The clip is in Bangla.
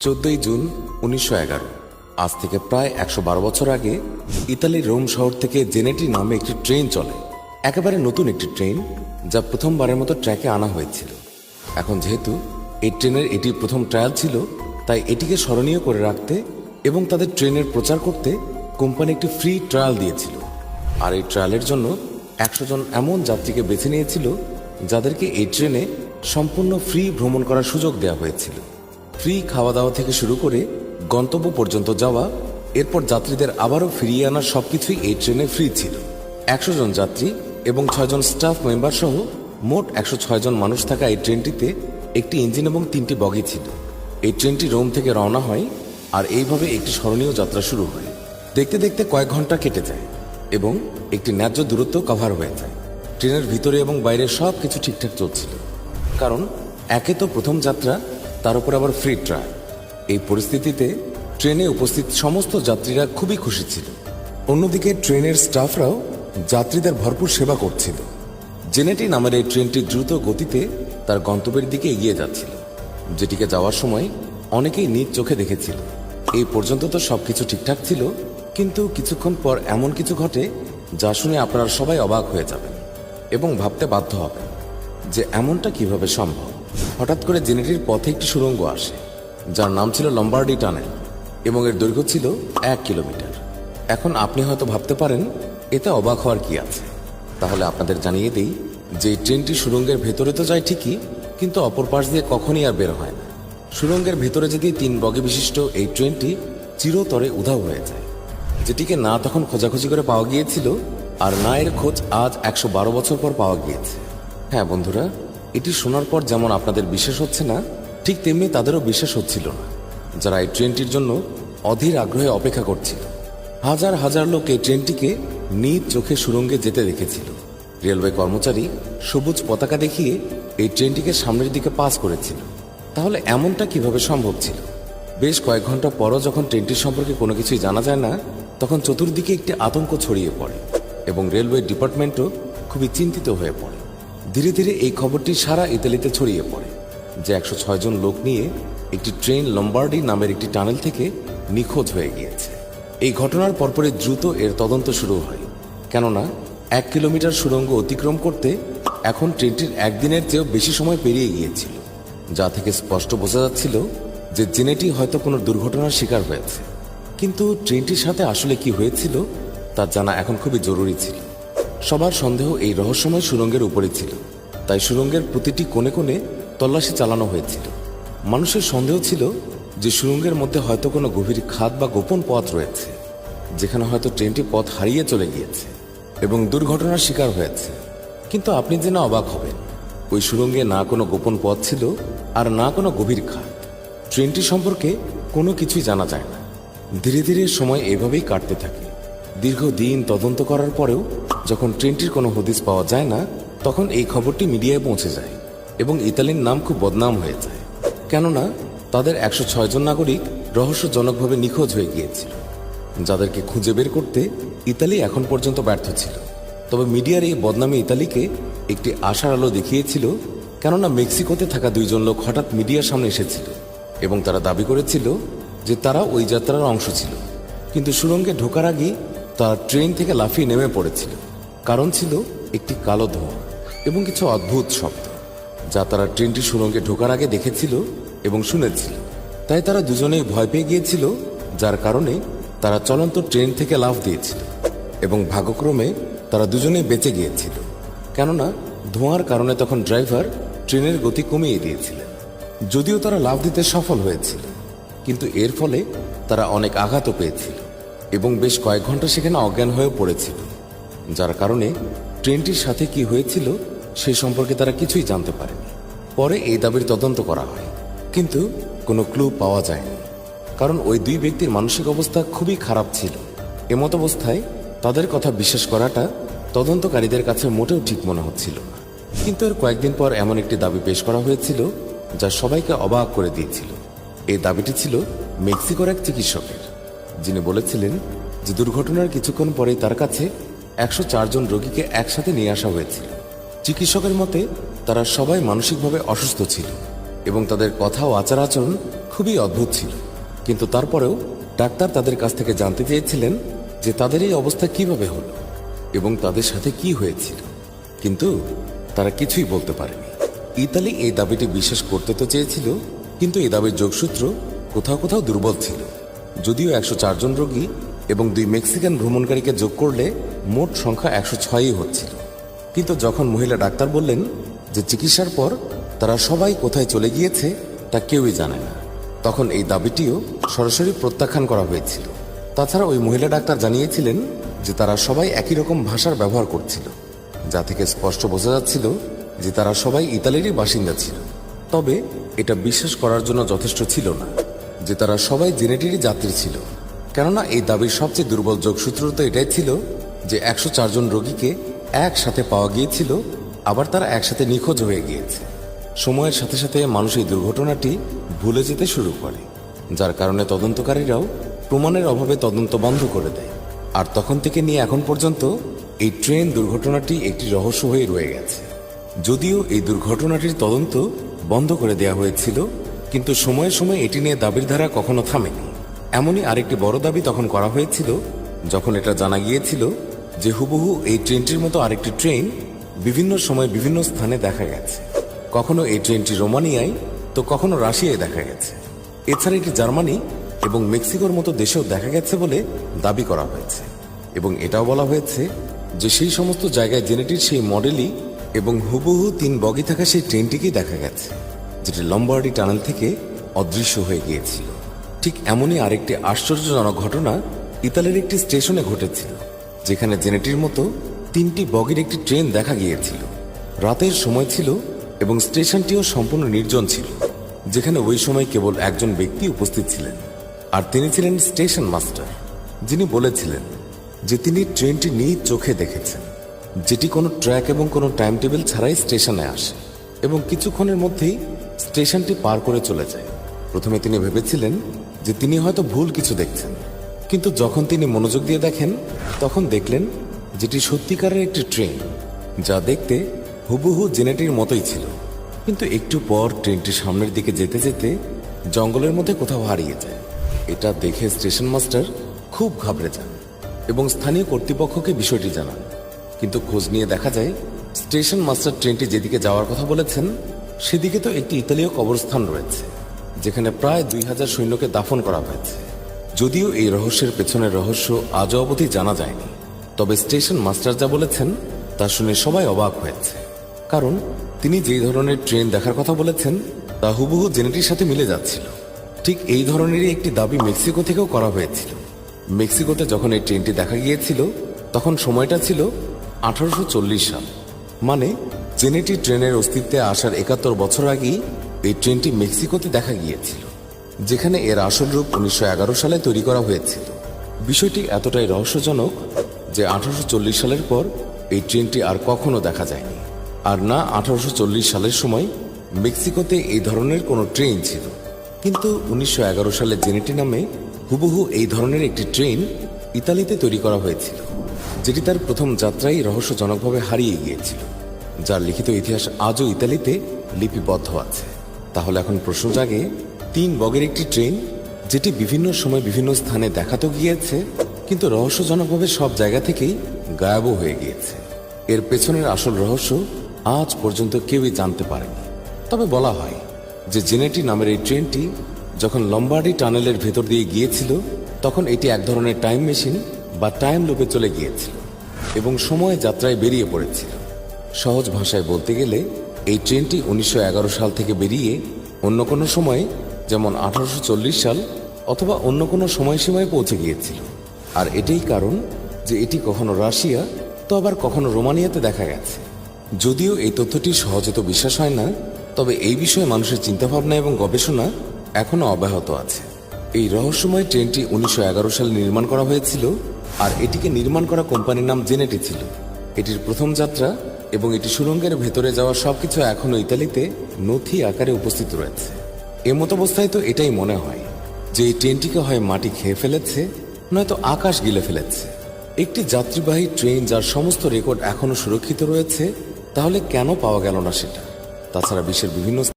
চোদ্দই জুন উনিশশো এগারো। আজ থেকে প্রায় একশো বারো বছর আগে ইতালির রোম শহর থেকে জেনেটি নামে একটি ট্রেন চলে। একেবারে নতুন একটি ট্রেন যা প্রথমবারের মতো ট্র্যাকে আনা হয়েছিল। এখন যেহেতু এই ট্রেনের এটি প্রথম ট্রায়াল ছিল, তাই এটিকে স্মরণীয় করে রাখতে এবং তাদের ট্রেনের প্রচার করতে কোম্পানি একটি ফ্রি ট্রায়াল দিয়েছিল। আর এই ট্রায়ালের জন্য একশো জন এমন যাত্রীকে বেছে নিয়েছিল যাদেরকে এই ট্রেনে সম্পূর্ণ ফ্রি ভ্রমণ করার সুযোগ দেওয়া হয়েছিল। ফ্রি খাওয়া দাওয়া থেকে শুরু করে গন্তব্য পর্যন্ত যাওয়া, এরপর যাত্রীদের আবারও ফিরিয়ে আনার সবকিছুই এই ট্রেনে ফ্রি ছিল। একশো জন যাত্রী এবং ছয়জন স্টাফ মেম্বার সহ মোট একশো জন মানুষ থাকা এই ট্রেনটিতে একটি ইঞ্জিন এবং তিনটি বগি ছিল। এই ট্রেনটি রোম থেকে রওনা হয় আর এইভাবে একটি স্মরণীয় যাত্রা শুরু হয়। দেখতে দেখতে কয়েক ঘণ্টা কেটে যায় এবং একটি ন্যায্য দূরত্ব কভার হয়ে যায়। ট্রেনের ভিতরে এবং বাইরে সব কিছু ঠিকঠাক চলছিল। কারণ একে তো প্রথম যাত্রা তার উপর আবার ফ্রি ট্রায়াল এই পরিস্থিতিতে ট্রেনে উপস্থিত সমস্ত যাত্রীরা খুবই খুশি ছিল। অন্যদিকে ট্রেনের স্টাফরাও যাত্রীদের ভরপুর সেবা করছিল। জেনেটি নামের এই ট্রেনটি দ্রুত গতিতে তার গন্তব্যের দিকে এগিয়ে যাচ্ছিল, যেটিকে যাওয়ার সময় অনেকেই নিজ চোখে দেখেছিল। এই পর্যন্ত তো সবকিছু ঠিকঠাক ছিল, কিন্তু কিছুক্ষণ পর এমন কিছু ঘটে যা শুনে আপনারা সবাই অবাক হয়ে যাবেন এবং ভাবতে বাধ্য হবেন যে এমনটা কীভাবে সম্ভব। হঠাৎ করে জেনেটির পথে একটি সুড়ঙ্গ আসে, যার নাম ছিল লম্বার্ডি টানেল এবং এর দৈর্ঘ্য ছিল এক কিলোমিটার। এখন আপনি হয়তো ভাবতে পারেন, এতে অবাক হওয়ার কি আছে? তাহলে আপনাদের জানিয়ে দিই যে ট্রেনটি সুড়ঙ্গের ভেতরে তো যায় ঠিকই, কিন্তু অপর পাশ দিয়ে কখনই আর বের হয় না। সুড়ঙ্গের ভেতরে যদি তিন বগি বিশিষ্ট এই ট্রেনটি চিরতরে উধাও হয়ে যায়, যেটিকে না তখন খোঁজাখুঁজি করে পাওয়া গিয়েছিল, আর না এর খোঁজ আজ একশো বারো বছর পর পাওয়া গিয়েছে। হ্যাঁ বন্ধুরা এটি শোনার পর যেমন আপনাদের বিশ্বাস হচ্ছে না, ঠিক তেমনি তাদেরও বিশ্বাস হচ্ছিল না। যারা এই ট্রেনটির জন্য অধীর আগ্রহে অপেক্ষা করছিল। হাজার হাজার লোক এই ট্রেনটিকে নিজ চোখে সুরঙ্গে যেতে দেখেছিল। রেলওয়ে কর্মচারী সবুজ পতাকা দেখিয়ে এই ট্রেনটিকে সামনের দিকে পাস করেছিল। তাহলে এমনটা কীভাবে সম্ভব ছিল? বেশ কয়েক ঘণ্টা পরও যখন ট্রেনটির সম্পর্কে কোনো কিছুই জানা যায় না, তখন চতুর্দিকে একটি আতঙ্ক ছড়িয়ে পড়ে এবং রেলওয়ে ডিপার্টমেন্টও খুবই চিন্তিত হয়ে পড়ে। ধীরে ধীরে এই খবরটি সারা ইতালিতে ছড়িয়ে পড়ে, যে একশো জন লোক নিয়ে একটি ট্রেন লম্বার্ডি নামের একটি টানেল থেকে নিখোঁজ হয়ে গিয়েছে। এই ঘটনার পরপরই দ্রুত এর তদন্ত শুরু হয়। কেননা, এক কিলোমিটার সুড়ঙ্গ অতিক্রম করতে এখন ট্রেনটির একদিনের চেয়েও বেশি সময় পেরিয়ে গিয়েছিল, যা থেকে স্পষ্ট বোঝা যাচ্ছিল যে জেনেটি হয়তো কোনো দুর্ঘটনার শিকার হয়েছে। কিন্তু ট্রেনটির সাথে আসলে কি হয়েছিল, তা জানা এখন খুবই জরুরি ছিল। সবার সন্দেহ এই রহস্যময় সুরঙ্গের উপরে ছিল। তাই সুরঙ্গের প্রতিটি কোণে কোণে তল্লাশি চালানো হয়েছিল। মানুষের সন্দেহ ছিল যে সুরঙ্গের মধ্যে হয়তো কোনো গভীর খাদ বা গোপন পথ রয়েছে, যেখানে হয়তো ট্রেনটি পথ হারিয়ে চলে গিয়েছে এবং দুর্ঘটনার শিকার হয়েছে। কিন্তু আপনি জেনে অবাক হবেন, ওই সুরঙ্গে না কোনো গোপন পথ ছিল আর না কোনো গভীর খাদ। ট্রেনটি সম্পর্কে কোনো কিছুই জানা যায় না। ধীরে ধীরে সময় এভাবেই কাটতে থাকে। দীর্ঘদিন তদন্ত করার পরেও যখন ট্রেনটির কোনো হদিস পাওয়া যায় না, তখন এই খবরটি মিডিয়ায় পৌঁছে যায় এবং ইতালির নাম খুব বদনাম হয়ে যায়। কেননা, তাদের একশো জন নাগরিক রহস্যজনকভাবে নিখোঁজ হয়ে গিয়েছিল, যাদেরকে খুঁজে বের করতে ইতালি এখন পর্যন্ত ব্যর্থ ছিল। তবে মিডিয়ার এই বদনামী ইতালিকে একটি আশার আলো দেখিয়েছিল, কেননা মেক্সিকোতে থাকা দুইজন লোক হঠাৎ মিডিয়ার সামনে এসেছিল এবং তারা দাবি করেছিল যে তারা ওই যাত্রার অংশ ছিল। কিন্তু সুরঙ্গে ঢোকার আগেই তারা ট্রেন থেকে লাফিয়ে নেমে পড়েছিল। কারণ ছিল একটি কালো ধোঁয়া এবং কিছু অদ্ভুত শব্দ, যা তারা ট্রেনটি সুরঙ্গে ঢোকার আগে দেখেছিল এবং শুনেছিল। তাই তারা দুজনেই ভয় পেয়ে গিয়েছিল, যার কারণে তারা চলন্ত ট্রেন থেকে লাফ দিয়েছিল এবং ভাগ্যক্রমে তারা দুজনেই বেঁচে গিয়েছিল। কেননা, ধোঁয়ার কারণে তখন ড্রাইভার ট্রেনের গতি কমিয়ে দিয়েছিলেন যদিও তারা লাফ দিতে সফল হয়েছিল, কিন্তু এর ফলে তারা অনেক আঘাতও পেয়েছিল। এবং বেশ কয়েক ঘণ্টা সেখানে অজ্ঞান হয়ে পড়েছিল, যার কারণে ট্রেনটির সাথে কি হয়েছিল সে সম্পর্কে তারা কিছুই জানতে পারেনি। পরে এই দাবির তদন্ত করা হয়, কিন্তু কোনো ক্লু পাওয়া যায়নি, কারণ ওই দুই ব্যক্তির মানসিক অবস্থা খুবই খারাপ ছিল। এমত অবস্থায় তাদের কথা বিশ্বাস করাটা তদন্তকারীদের কাছে মোটেও ঠিক মনে হচ্ছিল কিন্তু এর কয়েকদিন পর এমন একটি দাবি পেশ করা হয়েছিল, যা সবাইকে অবাক করে দিয়েছিল। এই দাবিটি ছিল মেক্সিকোর এক চিকিৎসকের। যিনি বলেছিলেন যে দুর্ঘটনার কিছুক্ষণ পরেই তার কাছে একশো জন রোগীকে একসাথে নিয়ে আসা হয়েছিল। চিকিৎসকের মতে, তারা সবাই মানসিকভাবে অসুস্থ ছিল এবং তাদের কথা ও আচার আচরণ খুবই অদ্ভুত ছিল। কিন্তু তারপরেও ডাক্তার তাদের কাছ থেকে জানতে চেয়েছিলেন যে তাদের এই অবস্থা কীভাবে হলো এবং তাদের সাথে কি হয়েছিল। কিন্তু তারা কিছুই বলতে পারেনি। ইতালি এই দাবিটি বিশ্বাস করতে তো চেয়েছিল, কিন্তু এই দাবির যোগসূত্র কোথাও কোথাও দুর্বল ছিল। যদিও একশো চারজন রোগী এবং দুই মেক্সিকান ভ্রমণকারীকে যোগ করলে মোট সংখ্যা একশো ছয়ই হচ্ছিল। কিন্তু যখন মহিলা ডাক্তার বললেন যে চিকিৎসার পর তারা সবাই কোথায় চলে গিয়েছে তা কেউই জানে না, তখন এই দাবিটিও সরাসরি প্রত্যাখ্যান করা হয়েছিল। তাছাড়া ওই মহিলা ডাক্তার জানিয়েছিলেন যে তারা সবাই একই রকম ভাষার ব্যবহার করছিল, যা থেকে স্পষ্ট বোঝা যাচ্ছিল যে তারা সবাই ইতালিরই বাসিন্দা ছিল। তবে এটা বিশ্বাস করার জন্য যথেষ্ট ছিল না। যে তারা সবাই জেনেটিরই যাত্রী ছিল। কেননা এই দাবির সবচেয়ে দুর্বল যোগসূত্র তো এটাই ছিল যে একশো চারজন রোগীকে একসাথে পাওয়া গিয়েছিল, আবার তারা একসাথে নিখোঁজ হয়ে গিয়েছে। সময়ের সাথে সাথে মানুষ এই দুর্ঘটনাটি ভুলে যেতে শুরু করে, যার কারণে তদন্তকারীরাও প্রমাণের অভাবে তদন্ত বন্ধ করে দেয়। আর তখন থেকে নিয়ে এখন পর্যন্ত এই ট্রেন দুর্ঘটনাটি একটি রহস্য হয়ে রয়ে গেছে। যদিও এই দুর্ঘটনাটির তদন্ত বন্ধ করে দেওয়া হয়েছিল কিন্তু সময়ে সময়ে এটি নিয়ে দাবির ধারা কখনো থামেনি। এমনই আরেকটি বড় দাবি তখন করা হয়েছিল, যখন এটা জানা গিয়েছিল যে হুবহু এই ট্রেনটির মতো আরেকটি ট্রেন বিভিন্ন সময় বিভিন্ন স্থানে দেখা গেছে। কখনো এই ট্রেনটি রোমানিয়ায়, তো কখনো রাশিয়ায় দেখা গেছে। এছাড়া এটি জার্মানি এবং মেক্সিকোর মতো দেশেও দেখা গেছে বলে দাবি করা হয়েছে। এবং এটাও বলা হয়েছে যে সেই সমস্ত জায়গায় জেনেটির সেই মডেলই এবং হুবহু তিন বগি থাকা সেই ট্রেনটিকেই দেখা গেছে। যেটি লম্বার্ডি টানেল থেকে অদৃশ্য হয়ে গিয়েছিল। ঠিক এমনই আরেকটি আশ্চর্যজনক ঘটনা ইতালির একটি স্টেশনে ঘটেছিল, যেখানে জেনেটির মতো তিনটি বগির একটি ট্রেন দেখা গিয়েছিল। রাতের সময় ছিল এবং স্টেশনটিও সম্পূর্ণ নির্জন ছিল, যেখানে ওই সময় কেবল একজন ব্যক্তি উপস্থিত ছিলেন, আর তিনি ছিলেন স্টেশন মাস্টার, যিনি বলেছিলেন যে তিনি ট্রেনটি নিজ চোখে দেখেছেন, যেটি কোনো ট্র্যাক এবং কোনো টাইম টেবিল ছাড়াই স্টেশনে আসে, এবং কিছুক্ষণের মধ্যেই স্টেশনটি পার করে চলে যায়। প্রথমে তিনি ভেবেছিলেন যে তিনি হয়তো ভুল কিছু দেখছেন। কিন্তু যখন তিনি মনোযোগ দিয়ে দেখেন, তখন দেখলেন যেটি সত্যিকারের একটি ট্রেন, যা দেখতে হুবহু জেনেটির মতোই ছিল। কিন্তু একটু পর ট্রেনটি সামনের দিকে যেতে যেতে জঙ্গলের মধ্যে কোথাও হারিয়ে যায়। এটা দেখে স্টেশন মাস্টার খুব ঘাবড়ে যান এবং স্থানীয় কর্তৃপক্ষকে বিষয়টি জানান। কিন্তু খোঁজ নিয়ে দেখা যায়, স্টেশন মাস্টার ট্রেনটি যেদিকে যাওয়ার কথা বলেছেন সেদিকে তো একটি ইতালীয় কবরস্থান রয়েছে, যেখানে প্রায় দুই হাজার সৈন্যকে দাফন করা হয়েছে। যদিও এই রহস্যের পেছনের রহস্য আজও অবধি জানা যায়নি, তবে স্টেশন মাস্টার যা বলেছেন, তা শুনে সবাই অবাক হয়েছে। কারণ তিনি যেই ধরনের ট্রেন দেখার কথা বলেছেন, তা হুবহু জেনেটির সাথে মিলে যাচ্ছিল। ঠিক এই ধরনেরই একটি দাবি মেক্সিকো থেকেও করা হয়েছিল। মেক্সিকোতে যখন এই ট্রেনটি দেখা গিয়েছিল, তখন সময়টা ছিল আঠারোশো চল্লিশ সাল মানে জেনেটি ট্রেনের অস্তিত্বে আসার একাত্তর বছর আগেই এই ট্রেনটি মেক্সিকোতে দেখা গিয়েছিল, যেখানে এর আসল রূপ উনিশশো এগারো সালে তৈরি করা হয়েছিল। বিষয়টি এতটাই রহস্যজনক যে আঠারোশো চল্লিশ সালের পর এই ট্রেনটি আর কখনো দেখা যায়নি, আর না আঠারোশো চল্লিশ সালের সময় মেক্সিকোতে এই ধরনের কোনো ট্রেন ছিল। কিন্তু উনিশশো এগারো সালে জেনেটি নামে হুবহু এই ধরনের একটি ট্রেন ইতালিতে তৈরি করা হয়েছিল, যেটি তার প্রথম যাত্রায় রহস্যজনকভাবে হারিয়ে গিয়েছিল। যার লিখিত ইতিহাস আজও ইতালিতে লিপিবদ্ধ আছে। তাহলে এখন প্রশ্ন জাগে, তিন বগের একটি ট্রেন, যেটি বিভিন্ন সময় বিভিন্ন স্থানে দেখাতো গিয়েছে, কিন্তু রহস্যজনকভাবে সব জায়গা থেকেই গায়েবও হয়ে গিয়েছে। এর পেছনের আসল রহস্য আজ পর্যন্ত কেউই জানতে পারেনি। তবে বলা হয় যে জেনেটি নামের এই ট্রেনটি যখন লম্বার্ডি টানেলের ভেতর দিয়ে গিয়েছিল, তখন এটি এক ধরনের টাইম মেশিন বা টাইম লুপে চলে গিয়েছিল এবং সময় যাত্রায় বেরিয়ে পড়েছিল। সহজ ভাষায় বলতে গেলে, এই ট্রেনটি উনিশশো এগারো সাল থেকে বেরিয়ে অন্য কোনো সময়ে, যেমন আঠারোশো চল্লিশ সাল, অথবা অন্য কোনো সময়সীমায় পৌঁছে গিয়েছিল। আর এটাই কারণ যে এটি কখনো রাশিয়া, তো আবার কখনো রোমানিয়াতে দেখা গেছে। যদিও এই তথ্যটি সহজে তো বিশ্বাস হয় না, তবে এই বিষয়ে মানুষের চিন্তাভাবনা এবং গবেষণা এখনও অব্যাহত আছে। এই রহস্যময় ট্রেনটি উনিশশো এগারো সালে নির্মাণ করা হয়েছিল, আর এটিকে নির্মাণ করা কোম্পানির নাম জেনেটি ছিল। এটির প্রথম যাত্রা এবং এটি সুরঙ্গের ভেতরে যাওয়া সবকিছু এখনও ইতালিতে নথি আকারে উপস্থিত রয়েছে। এমত অবস্থায় তো এটাই মনে হয় যে এই ট্রেনটিকে হয় মাটি খেয়ে ফেলেছে, নয়তো আকাশ গিলে ফেলেছে। একটি যাত্রীবাহী ট্রেন যার সমস্ত রেকর্ড এখনও সুরক্ষিত রয়েছে, তাহলে কেন পাওয়া গেল না সেটা? তাছাড়া বিশ্বের বিভিন্ন